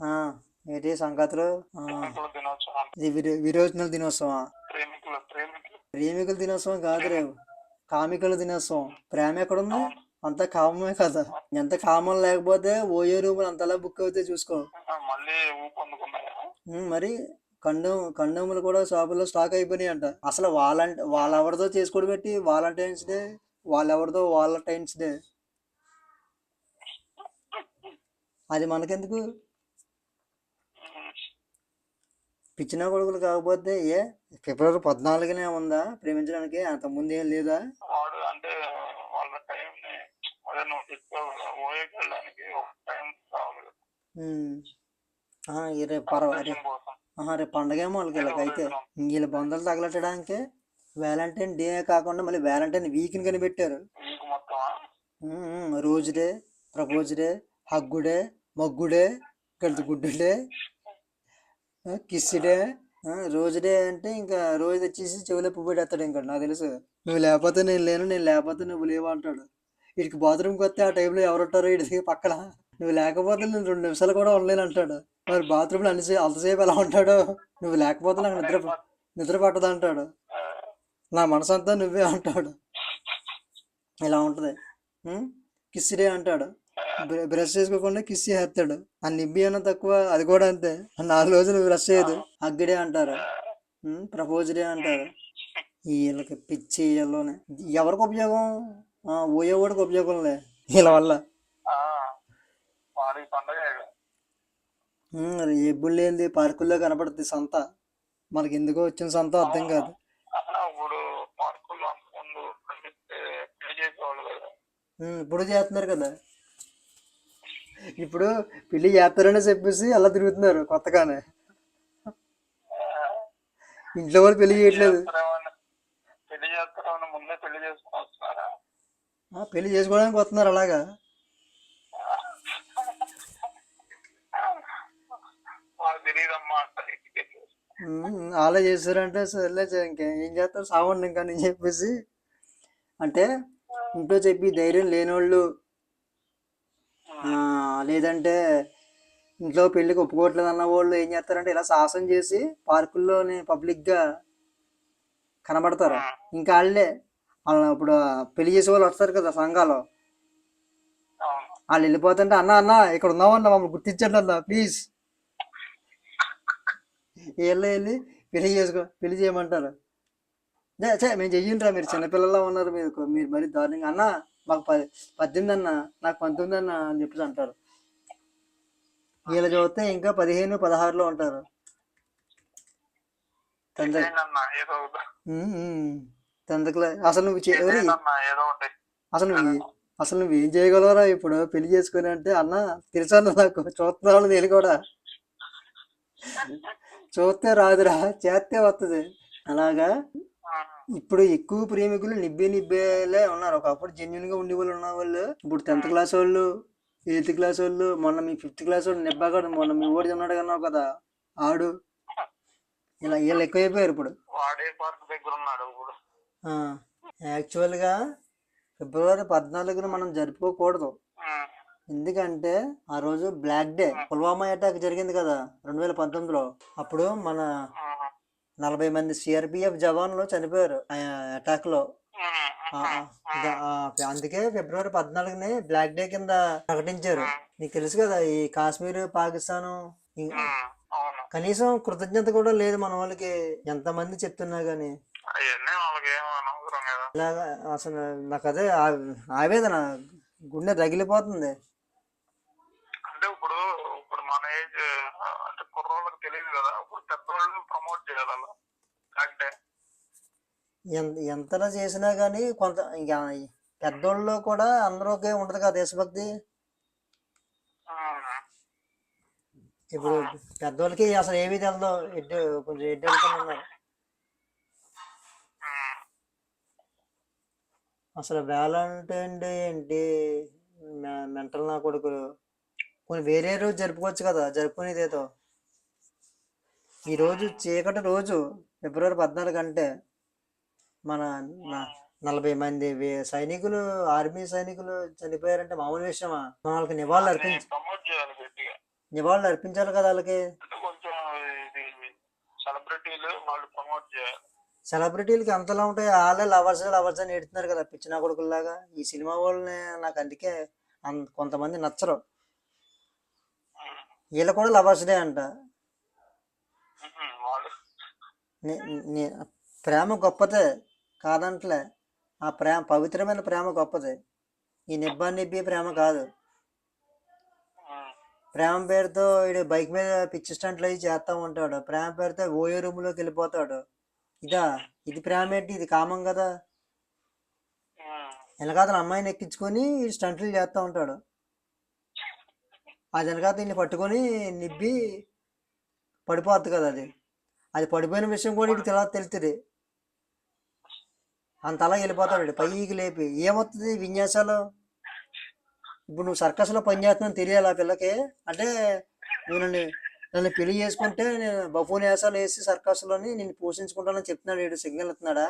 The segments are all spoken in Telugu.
ఆ, ఏంటి సంగతులు? ఇది విరో విరోచనల దినోత్సవం ప్రేమికుల దినోత్సవం కాదురే కామికుల దినోత్సవం. ప్రేమ ఎక్కడుంది? అంత కామమే కదా. ఎంత కామం లేకపోతే ఓయో రూములు అంతలా బుక్ అవుతే చూసుకో. మరి కండోమ్ కండోములు కూడా షాపులో స్టాక్ అయిపోయినాయి అంట అసలు వాళ్ళంట వాళ్ళెవరితో చేసుకోవడం పెట్టి వాలంటైన్స్ డే వాళ్ళెవరితో వాలంటైన్స్ డే. అది మనకెందుకు? పిచ్చిన కొడుకులు కాకపోతే ఏ ఫిబ్రవరి పద్నాలుగునే ఉందా? ప్రేమించడానికి అంత ముందు ఏం లేదా? వాడు అంటే వాళ్ళ టైం ని రేపు పర్వ రేపు దేశం కోసం. ఆహా, రేపు పండగేమో వాళ్ళకి వీళ్ళకైతే వీళ్ళ బంధువులు తగలట్టడానికి వ్యాలంటైన్ డే కాకుండా మళ్ళీ వ్యాలంటైన్ కనిపెట్టారు. Week um, um, rose day propose day hug day mug day కలిసి గుడ్డు డే రోజుడే డే రోజు డే అంటే ఇంకా రోజు వచ్చేసి చెవిలో పువ్వు పెడతాడు ఇంకా నాకు తెలుసు. నువ్వు లేకపోతే నేను లేను నేను లేకపోతే నువ్వు లేవు అంటాడు. వీడికి బాత్రూమ్కి వస్తే ఆ టైంలో ఎవరు ఉంటారో వీడికి పక్కన. నువ్వు లేకపోతే నేను రెండు నిమిషాలు కూడా ఉండలేను అంటాడు. మరి బాత్రూంలో అనిసే అంతసేపు ఎలా ఉంటాడో? నువ్వు లేకపోతే నాకు నిద్ర నిద్ర పట్టదు అంటాడు. నా మనసు అంతా నువ్వే అంటాడు. ఇలా ఉంటుంది? కిస్ డే అంటాడు. బ్ర- బ్రష్ చేసుకోకుండా కిస్ చేస్తాడు ఆ నిబ్బి అన్న తక్కువ అది కూడా అంతే. ఆ నాలుగు రోజులు బ్రష్ చేయదు. అగ్గిడే అంటారు. ప్రపోజ్ డే అంటారు. వీళ్ళకి పిచ్చి వీళ్ళలోనే. ఎవరికి ఉపయోగం? ఆ, పోయేవాడికి ఉపయోగంలే వీళ్ళ వల్ల. ఆ, వాడి పండగ ఉమ్, అది ఎప్పుడు లేనిది పార్కుల్లో కనపడుతుంది సంత. మనకి ఎందుకో వచ్చిన సంత అర్థం కాదు. అసలు ఇప్పుడు పార్కుల్లో ముందు ప్రేమిస్తే పెళ్ళి చేసేవాళ్ళు కదా. ఉమ్, ఇప్పుడు చేస్తున్నారు కదా. ఇప్పుడు పెళ్ళి చేస్తారని చెప్పేసి అలా తిరుగుతున్నారు కొత్తగానే. ఇంట్లో వాళ్ళు పెళ్ళి చేయట్లేదు. పెళ్ళి చేసుకోవడానికి వస్తున్నారు అలాగా. అలా చేశారంటే సర్లే ఇంకేం ఏం చేస్తారు? సావండి ఇంకా అని చెప్పేసి. అంటే ఇంట్లో చెప్పి ధైర్యం లేనోళ్ళు ఆ, లేదంటే ఇంట్లో పెళ్ళికి ఒప్పుకోవట్లేదు అన్న వాళ్ళు ఏం చేస్తారంటే ఇలా సాహసం చేసి పార్కుల్లోని పబ్లిక్గా కనబడతారు. ఇంకా వాళ్ళే వాళ్ళ ఇప్పుడు పెళ్ళి చేసే వాళ్ళు వస్తారు కదా సంఘాలు. వాళ్ళు వెళ్ళిపోతుంటే అన్న అన్న ఇక్కడ ఉన్నామన్న మమ్మల్ని గుర్తించండి అన్న ప్లీజ్. వీళ్ళే వెళ్ళి పెళ్ళి చేసుకో పెళ్ళి చేయమంటారు. చే మేము చెయ్యండిరా మీరు చిన్నపిల్లలా ఉన్నారు మీరు మీరు మరి దారుణంగా అన్న మాకు పది పద్దెనిమిది అన్న నాకు పంతొమ్మిది అన్న అని చెప్పేసి అంటారు. వీళ్ళు చూస్తే ఇంకా పదిహేను పదహారులో ఉంటారు. అసలు నువ్వు ఎవరి అసలు నువ్వు అసలు నువ్వు ఏం చేయగలవరా ఇప్పుడు? పెళ్ళి చేసుకుని అంటే అన్న తెలుసా నాకు? చూస్తున్నాను నేను కూడా. చూస్తే రాదురా చేస్తే వస్తుంది అలాగా? ఇప్పుడు ఎక్కువ ప్రేమికులు నిబ్బే నిబ్బేలే ఉన్నారు. ఒకప్పుడు జెన్యున్గా ఉండే వాళ్ళు ఉన్న వాళ్ళు ఇప్పుడు టెన్త్ క్లాస్ వాళ్ళు ఎయిత్ క్లాస్ వాళ్ళు మొన్న మీ ఫిఫ్త్ క్లాస్ వాళ్ళు నిబ్బాగాడు మొన్న మీ ఓడి ఉన్నాడు కన్నావు కదా ఆడు. ఇలా వీళ్ళు ఎక్కువైపోయారు ఇప్పుడు. వాడే పార్క్ దగ్గర ఉన్నాడు ఇప్పుడు. ఆ, యాక్చువల్గా ఫిబ్రవరి పద్నాలుగున మనం జరుపుకోకూడదు. ఎందుకంటే ఆ రోజు బ్లాక్ డే పుల్వామా అటాక్ జరిగింది కదా రెండు వేల పంతొమ్మిదిలో. అప్పుడు మన నలభై మంది సిఆర్పిఎఫ్ జవాన్లు చనిపోయారు అటాక్లో అందుకే ఫిబ్రవరి పద్నాలుగుని బ్లాక్ డే కింద ప్రకటించారు. నీకు తెలుసు కదా ఈ కాశ్మీర్ పాకిస్తాన్ కనీసం కృతజ్ఞత కూడా లేదు మన వాళ్ళకి. ఎంతమంది చెప్తున్నా గానీ. ఇలాగా అసలు నాకు అదే ఆవేదన. గుండె రగిలిపోతుంది. అంటే ఇప్పుడు ఇప్పుడు మన ఏజ్ కుర్రోళ్ళకి తెలియదు కదా. ఇప్పుడు పెద్దోళ్ళు ప్రమోట్ చేయాలి అలా. అంటే ఎంత ఎంతలా చేసినా కానీ కొంత ఇంకా పెద్దోళ్ళు కూడా అందరికీ ఉండదు కదా దేశభక్తి. ఇప్పుడు పెద్దోళ్ళకి అసలు ఏమీ తెలదు ఎడ్డు కొంచెం ఎడ్డు ఉన్నారు. అసలు వ్యాలంటైన్ డే ఏంటి? మెంటల్ నా కొడుకులు. కొన్ని వేరే రోజు జరుపుకోవచ్చు కదా జరుపుకునేది ఏదో ఈ రోజు చీకటి రోజు ఫిబ్రవరి పద్నాలుగు అంటే మన నలభై మంది సైనికులు ఆర్మీ సైనికులు చనిపోయారంటే మామూలు విషయమా? మన వాళ్ళకి నివాళులు అర్పించి ప్రమోట్ చేయాలి గట్టిగా. నివాళులు అర్పించాలి కదా వాళ్ళకి? సెలబ్రిటీలకి ఎంతలా ఉంటాయి వాళ్ళే లవర్స్ లవర్స్ అని ఎడుతున్నారు కదా పిచ్చిన కొడుకుల్లాగా. ఈ సినిమా వాళ్ళని నాకు అందుకే కొంతమంది నచ్చరు. వీళ్ళు కూడా లవర్స్ డే అంట. ప్రేమ గొప్పదే కాదంటలే. ఆ ప్రేమ పవిత్రమైన ప్రేమ గొప్పదే. ఈ నిబ్బా నిబ్బి ప్రేమ కాదు. ప్రేమ పేరుతో వీడు బైక్ మీద పిచ్చి స్టంట్లు అవి చేస్తూ ఉంటాడు. ప్రేమ పేరుతో ఓయో రూమ్లోకి వెళ్ళిపోతాడు. ఇదా ఇది ప్రేమ ఏంటి? ఇది కామం కదా. ఉమ్. వెనకాతల అమ్మాయిని ఎక్కించుకొని స్టంట్లు చేస్తూ ఉంటాడు. అది వెనకాత దీన్ని పట్టుకొని నిబ్బి పడిపోద్ది కదా అది. అది పడిపోయిన విషయం కూడా ఇటు తెలా తెలుస్తుంది అంతలా వెళ్ళిపోతాడు పైకి లేపి. ఏమవుతుంది విన్యాసాలు? ఇప్పుడు నువ్వు సర్కస్లో పనిచేస్తున్నావు తెలియాలి ఆ పిల్లకి. అంటే నువ్వు నన్ను నన్ను పెళ్ళి చేసుకుంటే నేను బఫూన్ వేసాలు వేసి సర్కస్లోని నేను పోషించుకుంటానని చెప్తున్నాడు వీడు. సిగ్నల్ ఇస్తున్నాడా?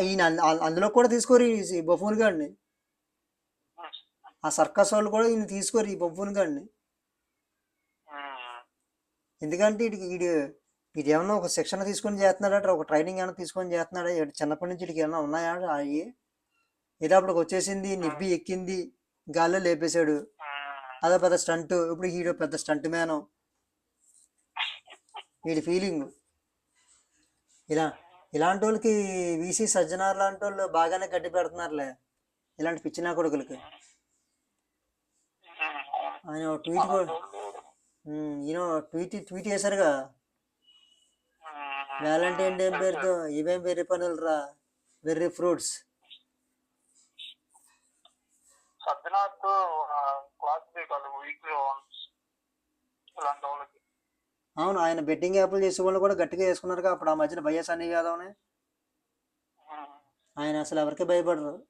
ఈయన అందులో కూడా తీసుకోరు ఈ బఫూన్ గాడిని. ఆ సర్కస్ వాళ్ళు కూడా ఈయన తీసుకోరు ఈ బఫూన్ గాడిని. ఎందుకంటే వీడికి వీడు వీడు ఏమన్నా ఒక శిక్షణ తీసుకొని చేస్తున్నాడా ఒక ట్రైనింగ్ ఏమైనా తీసుకొని చేస్తున్నాడా? వీడు చిన్నప్పటి నుంచి వీడికి ఏమైనా ఉన్నాయా? అవి ఏదో అప్పటికి వచ్చేసింది నిబ్బి ఎక్కింది గాల్లో లేపేశాడు. అదో పెద్ద స్టంట్. ఇప్పుడు హీరో పెద్ద స్టంట్ మ్యాన్. వీడి ఫీలింగ్. ఇలా ఇలాంటి వాళ్ళకి వీసీ సజ్జనార్ లాంటి వాళ్ళు బాగానే గడ్డి పెడుతున్నారులే ఇలాంటి పిచ్చినా కొడుకులకి. ఆయన ట్వీట్ కూడా ఈయన ట్వీట్ ట్వీట్ చేశారుగా. వ్యాలంటైన్ డే పేరుతో ఇవేం వెర్రి పనులు రా వెర్రి ఫ్రూట్స్. అవును ఆయన బెట్టింగ్ యాప్లు చేసే వాళ్ళు కూడా గట్టిగా వేసుకున్నారు అప్పుడు ఆ మధ్యన యాదవ్ని. ఉమ్. ఆయన అసలు ఎవరికి భయపడరు?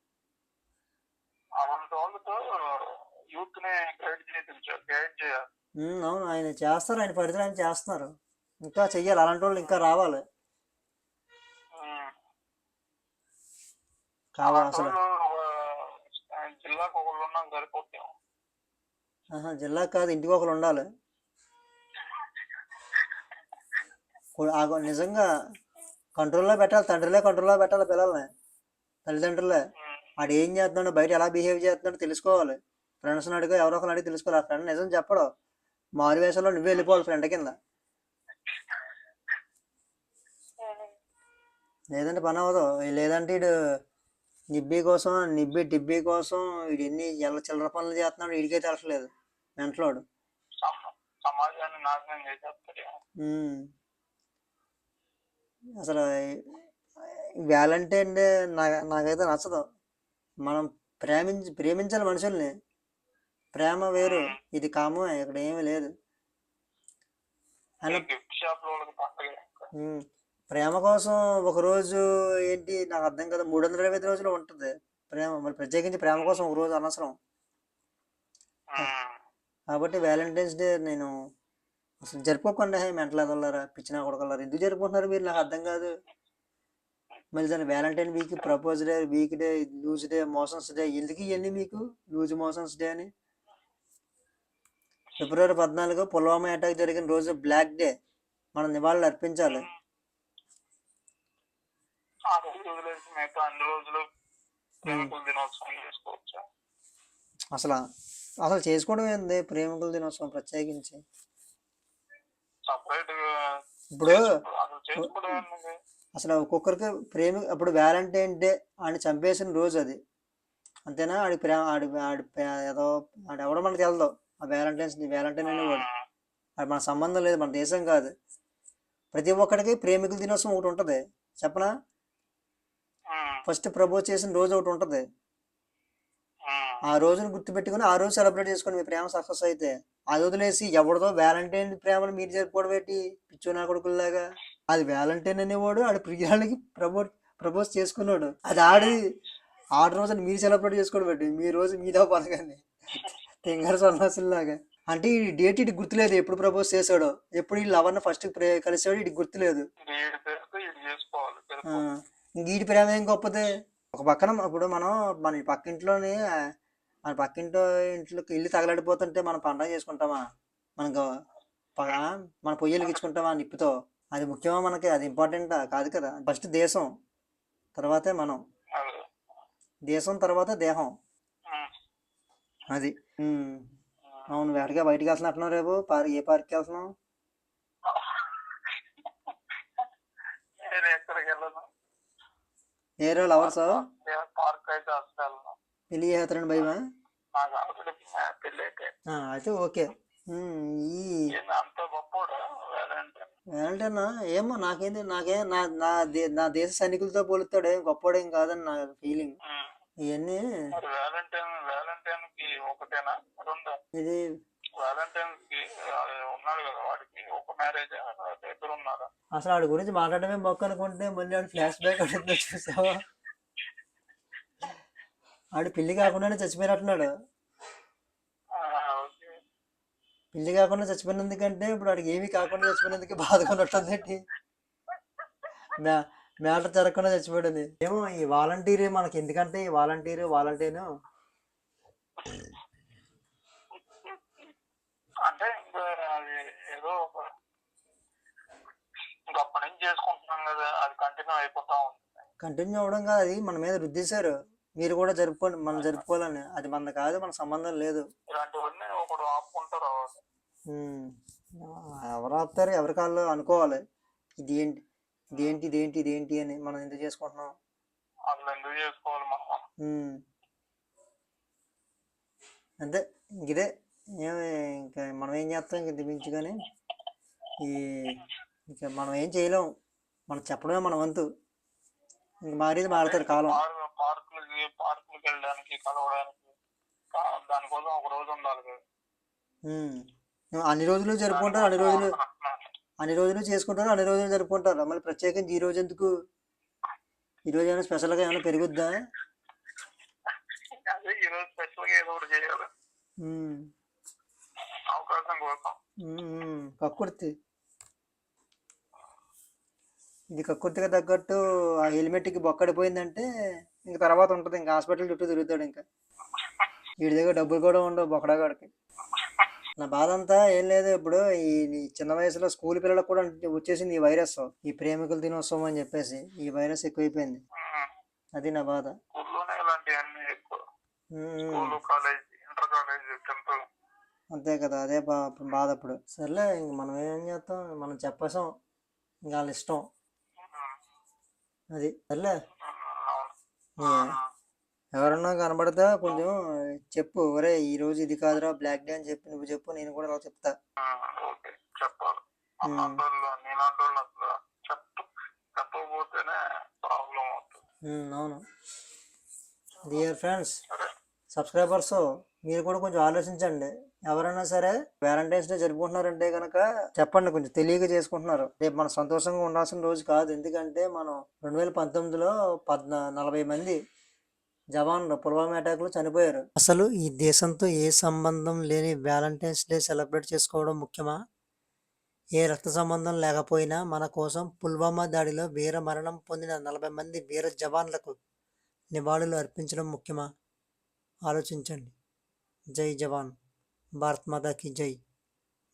యూత్ని గైడ్ చేయించాలి గైడ్ చేయాలి. ఉమ్, అవును ఆయన చేస్తారు ఆయన పడితే ఆయన చేస్తున్నారు. ఇంకా చెయ్యాలి అలాంటి వాళ్ళు ఇంకా రావాలి. కావాలి అసలు. జిల్లా కాదు ఇంటికి ఒకరు ఉండాలి. నిజంగా కంట్రోల్లో పెట్టాలి తండ్రిలే కంట్రోల్లో పెట్టాలి పిల్లల్ని. తల్లిదండ్రులే. ఆడు ఏం చేస్తున్నాడు బయట ఎలా బిహేవ్ చేస్తున్నాడో తెలుసుకోవాలి. ఫ్రెండ్స్ని అడిగి ఎవరో ఒకరు అడిగి తెలుసుకోవాలి. ఆ ఫ్రెండ్ నిజం చెప్పడు. మారు వేషంలో నువ్వే వెళ్ళిపోవాలి ఫ్రెండ్ కింద. లేదంటే పని అవ్వదు. లేదంటే ఇడు నిబ్బి కోసం నిబ్బి డిబ్బి కోసం వీడు ఎన్ని ఎల్ల చిల్లర పనులు చేస్తున్నాడు వీడికే చేసేస్తారు ఉమ్. అసలు వ్యాలంటైన్ డే నా నాకైతే నచ్చదు. మనం ప్రేమించి ప్రేమించాలి మనుషుల్ని. ప్రేమ వేరు. ఇది కామమే ఇక్కడ ఏమీ లేదు. ప్రేమ కోసం ఒక రోజు ఏంటి నాకు అర్థం కదా. మూడు వందల ఇరవై ఐదు రోజులు ఉంటుంది ప్రేమ. మరి ప్రత్యేకించి ప్రేమ కోసం ఒక రోజు అనవసరం. కాబట్టి వ్యాలంటైన్స్ డే నేను అసలు జరుపుకోకుండా మెంటల్ అదొల్లారా పిచ్చిన కొడకల్లారా ఎందుకు జరుపుకుంటున్నారు మీరు? నాకు అర్థం కాదు. మళ్ళీ దాని valentine week propose day week day loose day motions day. ఎందుకు ఇవన్నీ మీకు? లూజ్ మోషన్స్ డే అని. ఫిబ్రవరి పద్నాలుగు పుల్వామా అటాక్ జరిగిన రోజు బ్లాక్ డే. మనం నివాళులు అర్పించాలి. అసలు అసలు చేసుకోవడం ఏంది ప్రేమికుల దినోత్సవం ప్రత్యేకించి? ఇప్పుడు అసలు ఒక్కొక్కరికి ప్రేమి అప్పుడు వ్యాలంటైన్ డే ఆడిని చంపేసిన రోజు అది. అంతేనా? ఆడి ప్రేమ ఆడి ఆడి ఏదో ఆడు ఎవడో మనకు తెలదు. ఆ వ్యాలంటైన్స్ వ్యాలంటైన్ అనేవాడు అది మన సంబంధం లేదు మన దేశం కాదు. ప్రతి ఒక్కడికి ప్రేమికుల దినోత్సవం ఒకటి ఉంటుంది. చెప్పనా? ఫస్ట్ ప్రపోజ్ చేసిన రోజు ఒకటి ఉంటుంది. ఆ. రోజును గుర్తుపెట్టుకుని ఆ రోజు సెలబ్రేట్ చేసుకోండి మీ ప్రేమ సక్సెస్ అయితే అది వదిలేసి ఎవరిదో వ్యాలంటైన్ ప్రేమను మీరు జరుపుకోవడం ఏంటి? పిచ్చు నా కొడుకుల్లాగా. అది వ్యాలంటైన్ అనేవాడు ఆడి ప్రియాలకి ప్రపోజ్ ప్రపోజ్ చేసుకున్నాడు. అది ఆడి ఆడు రోజున మీరు సెలబ్రేట్ చేసుకోవడం ఏంటి? మీ రోజు మీదో పలకండి తెంగర సన్నాసుల్లాగా. అంటే ఈ డేట్ ఇటు గుర్తులేదు ఎప్పుడు ప్రపోజ్ చేశాడో. ఎప్పుడు ఈ లవర్ని ఫస్ట్ కలిసాడు ఇటు గుర్తులేదు. వీడి పేరుతో ఇది చేసుకోవాలి ఆ, సరిపోతుంది. ఇంక వీడి ప్రేమ ఏం గొప్పది? ఒక పక్కన ఇప్పుడు మనం మన పక్కింట్లోని మన పక్కింటి ఇంట్లోకి ఇల్లు తగలడిపోతుంటే మనం పండగ చేసుకుంటామా? మనకు మన పొయ్యి వెలిగించుకుంటామా నిప్పుతో? అది ముఖ్యమా మనకి? అది ఇంపార్టెంట్? కాదు కదా. ఫస్ట్ దేశం తర్వాతే మనం. దేశం తర్వాత దేహం. అది. ఉమ్. అవును వేటగా బయటికి వెళ్తున్నట్టున్నావు రేపు? పార్క్ ఏ పార్క్కి వెళ్తున్నావు? నేను ఎక్కడికి వెళ్ళను. ఏరో లవర్స్? నేను పార్క్ అయితే అసలు వెళ్ళను. పెళ్ళి చేస్తారని భయమా? నాకు ఆల్రెడీ పెళ్ళి అయితే ఆ, అయితే ఓకే. ఉమ్, ఈ ఈయన అంత గొప్పోడా? వేలంటైన్ వేలంటైన్ ఏమో నాకేంటి నాకే నా నా దే నా దేశ సైనికులతో పోలుతాడు ఏం గొప్పవాడేం కాదని నా ఫీలింగ్ ఉమ్. ఇవన్నీ మరి ఇది వ్యాలంటైన్కి అది ఉన్నాడు కదా వాడికి ఒక మ్యారేజ్ ఇద్దరు ఉన్నారా? అసలు వాడి గురించి మాట్లాడమే మొక్క అనుకుంటే మళ్ళీ వాడు ఫ్లాష్ బ్యాక్ అడుగుతుందో చూసావా? ఆడు పెళ్ళి కాకుండానే చచ్చిపోయినట్టున్నాడు. పెళ్ళి కాకుండా చచ్చిపోయినందుకంటే ఇప్పుడు వాడికి ఏమీ కాకుండా చచ్చిపోయినందుకు బాధకున్నట్టుంది మ్యా మ్యాటర్ జరగకుండా చచ్చిపోయింది ఏమో ఈ వాలంటీర్ మనకి ఎందుకంటే ఈ వాలంటీర్ వాలంటీర్ అంటే ఇంకా అది ఏదో అప్పటి నుంచి చేసుకుంటున్నాం కదా అది కంటిన్యూ అయిపోతా ఉంది. కంటిన్యూ అవ్వడం కాదు అది మన మీద రుద్దేశారు. మీరు కూడా జరుపుకోండి మనం జరుపుకోవాలని. అది మన కాదు మన సంబంధం లేదు. ఇలాంటివన్నీ ఒకడు ఆపుకుంటారు. ఎవరు ఆపుతారు ఎవరి కాళ్ళు అనుకోవాలి. ఇది ఏంటి ఇదేంటి ఇదేంటి ఇదేంటి అని మనం ఎందుకు చేసుకుంటున్నాం? అసలు ఎందుకు చేసుకోవాలి మనం. అంతే ఇంక ఇదే. ఇంకా మనం ఏం చేస్తాం ఇంక కానీ? ఈ ఇంకా మనం ఏం చేయలేం. మనం చెప్పడమే మన వంతు. ఇంక మారేది మారుతారు కాలం. పార్క్ పార్కులకి పార్కులకి వెళ్ళడానికి కలవడానికి. దానికోసం ఒక రోజు ఉండాలి. అన్ని రోజులు జరుపుకుంటారు అన్ని రోజులు అన్ని రోజులు చేసుకుంటారు అన్ని రోజులు జరుపుకుంటారు. మళ్ళీ ప్రత్యేకించి ఈ రోజు ఎందుకు? ఈ రోజు ఏమైనా స్పెషల్గా ఏమైనా పెరుగుద్దా? స్పెషల్గా ఏదో ఒకటి చేయాలి ఉమ్. అవకాశం కోసం ఉమ్. కక్కుర్తి. ఇది కక్కుర్తిగా తగ్గట్టు ఆ హెల్మెట్కి బొక్కడిపోయిందంటే ఇంక తర్వాత ఉంటుంది ఇంకా హాస్పిటల్ చుట్టూ తిరుగుతాడు ఇంకా. వీడి దగ్గర డబ్బులు కూడా ఉండవు బొక్కడాగాడికి. నా బాధ అంతా ఏం లేదు ఇప్పుడు ఈ చిన్న వయసులో స్కూల్ పిల్లలకు కూడా వచ్చేసింది ఈ వైరస్. ఈ ప్రేమికుల దినోత్సవం అని చెప్పేసి ఈ వైరస్ ఎక్కువైపోయింది. అది నా బాధ. కాలేజ్ ఇంటర్ కాలేజ్ అంతే కదా అదే బా బాధ ఇప్పుడు సర్లే ఇంక మనం ఏం చేస్తాం? మనం చెప్పేసాం. ఇంకా వాళ్ళ ఇష్టం. అది సర్లే. ఎవరన్నా కనబడితే కొంచెం చెప్పు. ఒరే ఈ రోజు ఇది కాదురా బ్లాక్ డే అని చెప్పి నువ్వు చెప్పు నేను కూడా అలా చెప్తా. అవును. డియర్ ఫ్రెండ్స్ సబ్స్క్రైబర్స్ మీరు కూడా కొంచెం ఆలోచించండి. ఎవరైనా సరే వ్యాలంటైన్స్ డే జరుపుకుంటున్నారంటే కనుక చెప్పండి కొంచెం తెలియక చేసుకుంటున్నారు. రేపు మనం సంతోషంగా ఉండాల్సిన రోజు కాదు. ఎందుకంటే మనం రెండు వేల పంతొమ్మిదిలో పద్నా నలభై మంది జవాన్లు పుల్వామా అటాక్లో చనిపోయారు. అసలు ఈ దేశంతో ఏ సంబంధం లేని వ్యాలంటైన్స్ డే సెలబ్రేట్ చేసుకోవడం ముఖ్యమా? ఏ రక్త సంబంధం లేకపోయినా మన కోసం పుల్వామా దాడిలో వీర మరణం పొందిన నలభై మంది వీర జవాన్లకు నివాళులు అర్పించడం ముఖ్యమా? ఆలోచించండి. जय जवान। भारत माता की जय।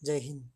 जय हिंद।